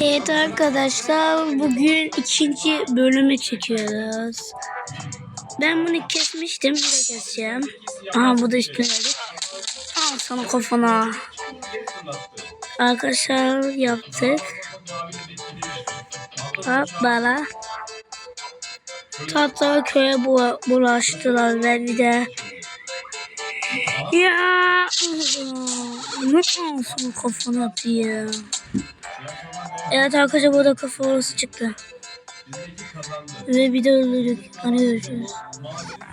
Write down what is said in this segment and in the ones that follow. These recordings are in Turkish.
Evet arkadaşlar bugün ikinci bölümü çekiyoruz. Ben bunu kesmiştim bir de keseceğim. Aha bu da üstüne geldi. Al sana kafana. Arkadaşlar yaptık. Hoppala. Tahta köye bu bulaştılar ve bir de ya ne olsun kafana yapayım. Evet arkadaşlar burada kafa orası çıktı. Ve bir de öldürdük. Hani görüşürüz.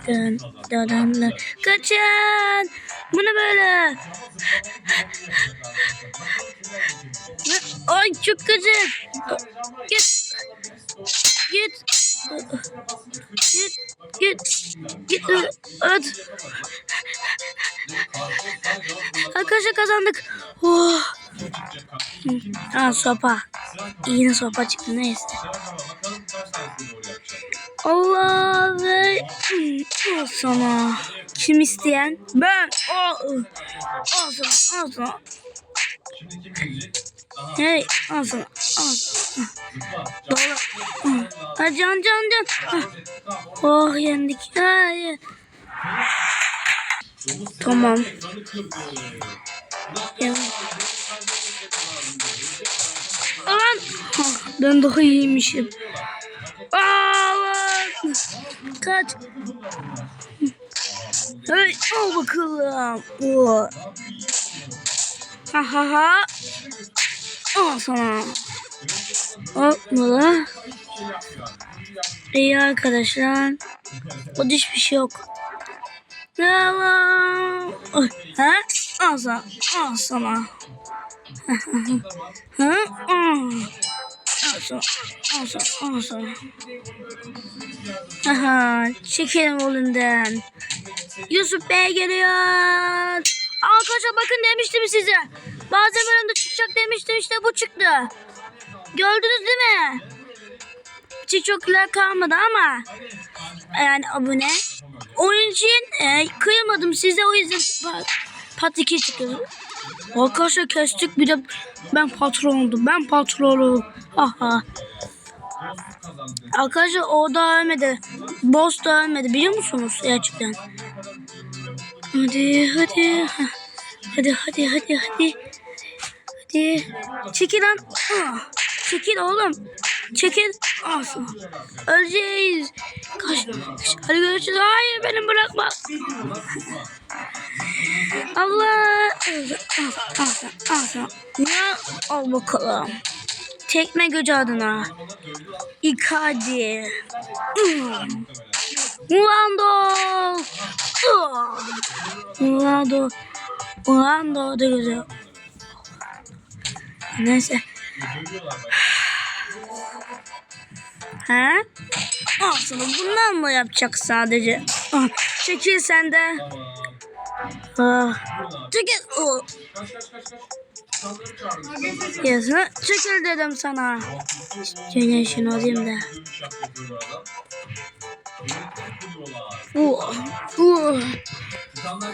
Dön, dön. Kaçın! Bu ne böyle? Ay çok gıcık. Git. Git. Git. Git. Git. At. Arkadaşlar kazandık. Oh. Ha sopa. Yine sopa çıktı neyse. Allah ve al sana. Kim isteyen? Ben. Al. Al sana. Hey al sana. Dola. Ha can can can. Ha. Oh yendik. Hayır. Tamam. Yendik. Aman. Ben daha iyiymişim. Aman. Kaç. Hey, al bakalım. Oo. Ha ha ha. Al sana. Hopla. İyi arkadaşlar. O hiçbir şey yok. Ay, Ha? Al sana. Al sana. Sana. Al sana. Aha, çekelim oğlumdan. Yusuf Bey geliyor. Arkadaşlar bakın demiştim size. Bazen bölümde çıkacak demiştim işte bu çıktı. Gördünüz değil mi? TikTok'lar kalmadı ama yani abone. Onun için e, kıyamadım size o yüzden pa- pat 2 çıktı. Arkadaşlar kestik bir de ben patron oldum. Ben patronum. Aha. Arkadaşlar o da ölmedi. Boss da ölmedi biliyor musunuz gerçekten? Hadi hadi. Hadi hadi hadi hadi. Hadi. Çekil lan. Çekil oğlum. Çekil. Asla. Öleceğiz. Kaç. Hadi görüşürüz. Hayır beni bırakma. Allah. Al. Al sana. Ya al bakalım. Tekme gücü adına. Icardi. Ronaldo. Ronaldo. Ronaldo da güzel. Neyse. Ha? Al sana bundan mı yapacak sadece? Çekil sen de. Oh. Yazı çekil dedim sana. Şöyle şunu alayım da. Oh, oh.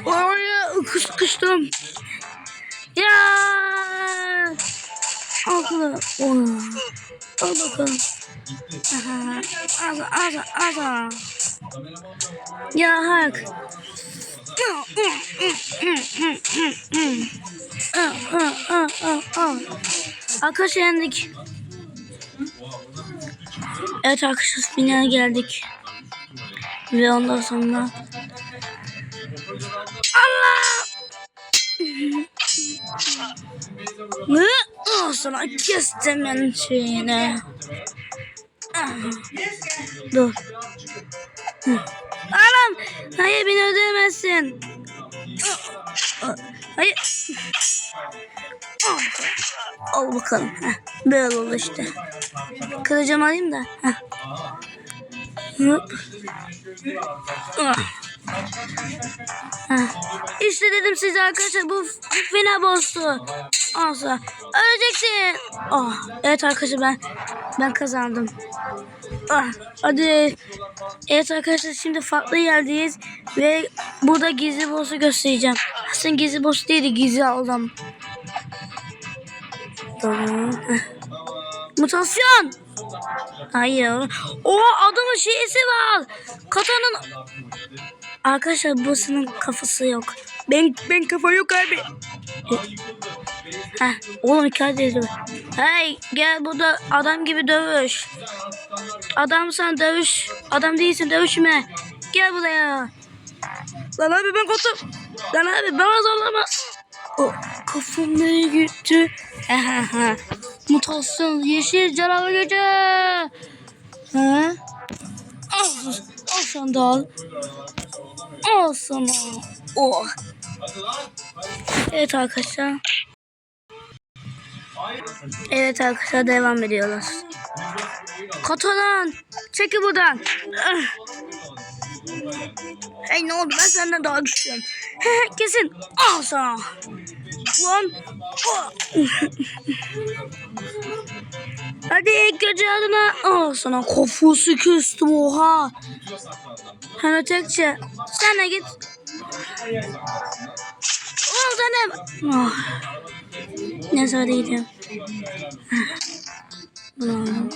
Ay, kışkıştım. Ya. Al bakalım. Oh. Al bakalım. Aha. Al, al, al. Ya hak. Arkadaşlar yendik. Evet arkadaşlar finale geldik. Ve ondan sonra Allah! Ne? Sana kestim ben şeyini. Dur. Hı. Hayır beni öldüremezsin. Hayır. Al bakalım. Heh. Böyle oldu işte. Kılıcımı alayım da. Heh. İşte dedim size arkadaşlar bu, fena boss'tu. Olsa öleceksin. Oh, evet arkadaşlar ben ben kazandım. Ah, hadi. Evet arkadaşlar şimdi farklı yerdeyiz ve burada gizli boss'u göstereceğim. Aslında gizli boss değildi gizli heh. Mutasyon. Hayır. O adamın şeysi var. Katanın Arkadaşlar babasının kafası yok. Ben ben kafa yok abi. Heh, oğlum yazıyor. Hey gel burada adam gibi dövüş. Adamsan dövüş. Adam değilsin dövüşme. Gel buraya. Lan abi ben koptum. Lan abi bana zorlama. O kafam nereye gitti? Mutasyon yeşil canavar gücü. Ha? Al, al sandal. Al sana. Oh. Evet arkadaşlar. Evet arkadaşlar devam ediyoruz. Katalan çekil buradan. Ah. Hey ne oldu ben senden daha güçlüyüm. Kesin al sana. Lan. Hadi gece adına al sana kafası küstüm oha. Hani tekçe sen de git. Al canım. Oh. Neyse hadi gidiyorum. Aldım.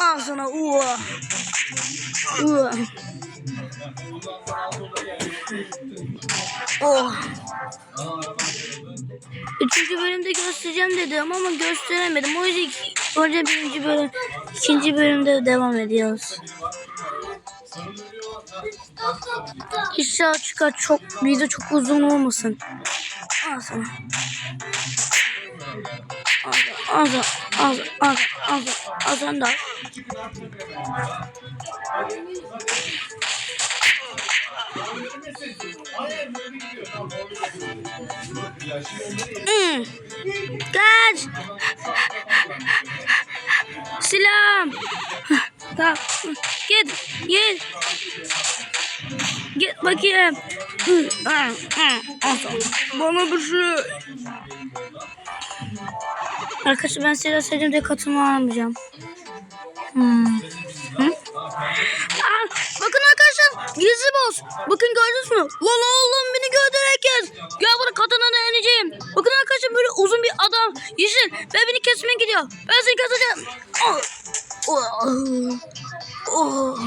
Al sana uva. Uva. Oh. Üçüncü bölümde göstereceğim dedim ama gösteremedim. O yüzden önce birinci bölüm, ikinci bölümde devam ediyoruz. İnşallah çıkar çok video çok uzun olmasın. Al sana. Sana, al sana, al sana da. Hmm. Kaç. Selam. Tamam. Git. Git. Git bakayım. Hı. Al sana. Bana bir şey. Arkadaşlar ben silah sevdiğim de katılma almayacağım. Hmm. Hı? Aa, bakın arkadaşlar gizli boss. Bakın gördünüz mü? Lan oğlum beni gördü herkes. Gel buraya katanana yeneceğim. Bakın arkadaşlar böyle uzun bir adam yeşil ve beni kesmeye gidiyor. Ben seni keseceğim. Oh. Oh. Oh.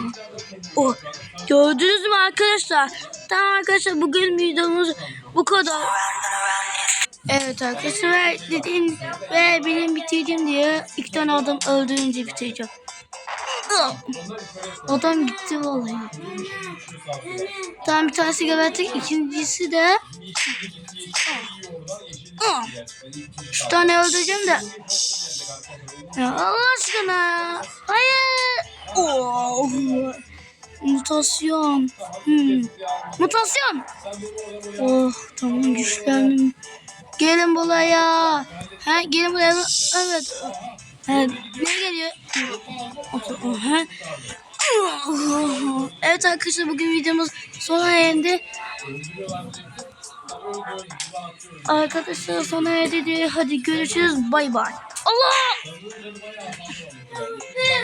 Oh. Gördünüz mü arkadaşlar? Tamam arkadaşlar bugün videomuz bu kadar. Evet arkadaşlar ve dediğim ve benim bitirdim diye iki tane adam öldürünce bitireceğim. Adam gitti vallahi. Tamam bir tanesi gebertik. ikincisi de! Üç tane öldüreceğim de. Allah aşkına. Hayır. Oh. Mutasyon. Hmm. Mutasyon. Oh tamam güçlendim. Gelin buraya. Ha gelin buraya. Evet. Ha, ne geliyor? Ha. Evet arkadaşlar bugün videomuz sona erdi. Arkadaşlar sona erdi. Hadi görüşürüz. Bay bay. Allah!